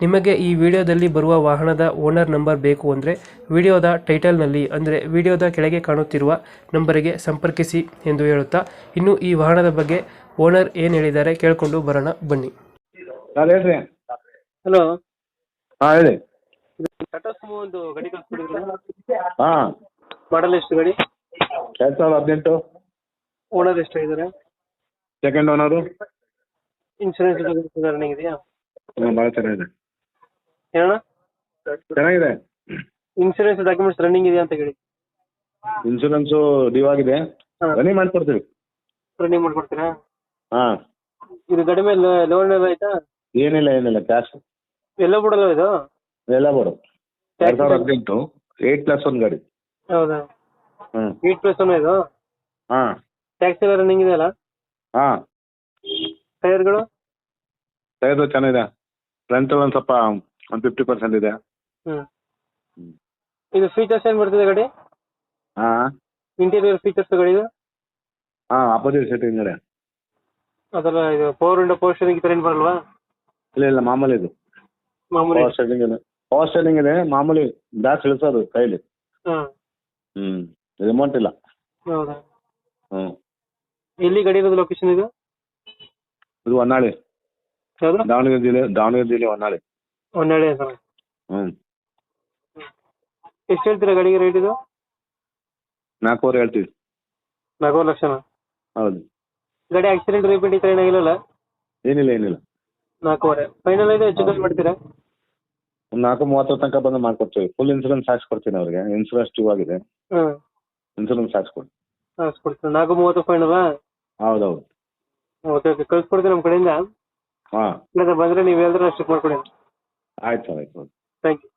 ನಿಮಗೆ ಈ ವಿಡಿಯೋದಲ್ಲಿ ಬರುವ ವಾಹನದ ಓನರ್ ನಂಬರ್ ಬೇಕು ಅಂದರೆ ವಿಡಿಯೋದ ಟೈಟಲ್ನಲ್ಲಿ ಅಂದರೆ ವಿಡಿಯೋದ ಕೆಳಗೆ ಕಾಣುತ್ತಿರುವ ನಂಬರಿಗೆ ಸಂಪರ್ಕಿಸಿ ಎಂದು ಹೇಳುತ್ತಾ ಇನ್ನು ಈ ವಾಹನದ ಬಗ್ಗೆ ಓನರ್ ಏನು ಹೇಳಿದ್ದಾರೆ ಕೇಳಿಕೊಂಡು ಬರೋಣ ಬನ್ನಿ. ಸರ್ ಹೇಳ್ರಿ? ಹಲೋ. ಹಾಂ ಹೇಳಿ. ಟಾಟಾ ಸುಮೋ ಒಂದು ಗಾಡಿ ಕಳ್ಸ್ಕೊಡಿದ್ರು ಹಾಂ. ಮಾಡಲ್ ಎಷ್ಟು ಗಾಡಿ? ಎರಡು ಸಾವಿರದ ಹದಿನೆಂಟು. ಓನರ್ ಎಷ್ಟಾಗಿದ್ದಾರೆ ಸೆಕೆಂಡ್ ಓನರು ಇನ್ಶೂರೆನ್ಸ್ ರನ್ನಿಂಗ್ ಇದೆಯಾ? ಹ್ಞೂ ಭಾಳ ಚೆನ್ನಾಗಿದೆ. ಹೇಳೋಣ ಚೆನ್ನಾಗಿದೆ. ಇನ್ಶೂರೆನ್ಸ್ ಡಾಕ್ಯುಮೆಂಟ್ಸ್ ರನ್ನಿಂಗ್ ಇದೆಯಾ ಅಂತ ಹೇಳಿ ಇನ್ಶೂರೆನ್ಸ್ ಡ್ಯೂ ಆಗಿದೆ. ಹಾಂ. ರನ್ನಿಂಗ್ ಮಾಡ್ಕೊಡ್ತೀವಿ. ರನ್ನಿಂಗ್ ಮಾಡ್ಕೊಡ್ತೀರಾ? ಹಾ. ಇದು ಗಾಡಿ ಮೇಲೆ ಲೋನ್ ಎಲ್ಲ ಆಯ್ತಾ? ಏನಿಲ್ಲ ಏನಿಲ್ಲ ಕ್ಯಾಶ್ ಎಲ್ಲ ಬಿಡಲ್ಲ ಇದು? ಎಲ್ಲ ಬರು ಎರಡ್ ಸಾವಿರದ ಹದಿನೆಂಟು ಏಟ್ ಪ್ಲಸ್ ಒನ್ ಗಾಡಿ. ಹೌದಾ? ಹ್ಮ್. ಏಟ್ ಪ್ಲಸ್ ಒನ್ ಇದು? ಹಾಂ. ಟ್ಯಾಕ್ಸ್ ಎಲ್ಲ ರನ್ನಿಂಗ್ ಇದೆಯಲ್ಲ ಹಾ. ಟೈರ್ಗಳು ಟೈರ್ ಚೆನ್ನಾಗಿದೆ. ಫ್ರಂಟ್ ಒಂದು ಸ್ವಲ್ಪ ಒಂದು ಫಿಫ್ಟಿ ಪರ್ಸೆಂಟ್ ಇದೆ. ಹ್ಮ್. ಹ್ಮ್. ಇದು ಫೀಚರ್ಸ್ ಏನ್ ಬರ್ತದೆ ಗಾಡಿ? ಹಾ ಇಂಟೀರಿಯರ್ ಫೀಚರ್ಸ್ ಗಾಡಿದು ಹಾ ಅಪೋಸಿಟ್ ಸೀಟ್ ಹಿಂಗಡೆ ಅದೆಲ್ಲ ಇದು ಪವರ್ ವಿಂಡೋ ಪವರ್ ಸ್ಟೇರಿಂಗ್ ಈ ತರ ಏನ್ ಬರಲ್ವಾ? ಇಲ್ಲ ಇಲ್ಲ ಮಾಮೂಲಿ ಇದು. ಮಾಮೂಲಿ. ಪವರ್ ಸ್ಟೇರಿಂಗ್ ಇದೆ. ಪವರ್ ಸ್ಟೇರಿಂಗ್ ಇದೆ ಮಾಮೂಲಿ ಗ್ಯಾಸ್ ಇಳಿಸೋದು ಕೈಲಿ. ಹಾ. ಹ್ಞೂ ರಿಮೋಟ್ ಇಲ್ಲ. ಹೌದಾ? ಹ್ಞೂ ಎಲ್ಲಿ ಗಾಡಿ ಇರೋದು ಲೊಕೇಶನ್ ಇದು? ಇದು ಹೊನ್ನಾಳಿ. ಯಾವ್ದು? ದಾವಣಗೆರೆ ಜಿಲ್ಲೆ ದಾವಣಗೆರೆ ಜಿಲ್ಲೆ ಹೊನ್ನಾಳಿ. ಹೊನ್ನಾಳಿ ಸರ್ ಹ್ಞೂ ಎಷ್ಟು ಹೇಳ್ತೀರಾ ಗಾಡಿಗೆ ರೇಟ್ ಇದು? ನಾಲ್ಕೂವರೆ ಹೇಳ್ತೀವಿ. ನಾಲ್ಕೂವರೆ ಲಕ್ಷನ? ಹೌದು. ಗಾಡಿ ಆಕ್ಸಿಡೆಂಟ್ ರಿಪೀಟ್ ಈ ಥರ ಏನಾಗಿಲ್ಲ ಏನಿಲ್ಲ ಏನಿಲ್ಲ. ನಾಲ್ಕೂವರೆ. ಫೈನಲ್ ಇದೆ ಹೆಚ್ಚು ಕಮ್ಮಿ ಮಾಡ್ತೀರಾ? ಒಂದು ನಾಲ್ಕು ಮೂವತ್ತರ ತನಕ ಬಂದು ಮಾಡ್ಕೊಡ್ತೀವಿ. ಫುಲ್ ಇನ್ಸೂರೆನ್ಸ್ ಹಾಕ್ಸ್ಕೊಡ್ತೀನಿ ಅವ್ರಿಗೆ. ಇನ್ಸೂರೆನ್ಸ್ ಟೂ ಆಗಿದೆ. ಹ್ಮ್. ಇನ್ಸೂರೆನ್ಸ್ ಹಾಕ್ಸ್ಕೊಡಿ ಹಾಕ್ಸ್ಕೊಡ್ತೀನಿ ನಾಲ್ಕು ಮೂವತ್ತು ಫೈನಲ್ ಹೌದೌದು. Okay okay. ಕಳ್ಸ್ಕೊಡ್ತೀನಿ ನಮ್ಮ ಕಡೆಯಿಂದ? ಹಾಂ. ಇಲ್ಲ ಬಂದ್ರೆ ನೀವು ಹೇಳಿದ್ರೆ ಅಷ್ಟು ಮಾಡ್ಕೊಡಿ ಆಯ್ತು ಸರ್ ಆಯ್ತು ಥ್ಯಾಂಕ್ ಯು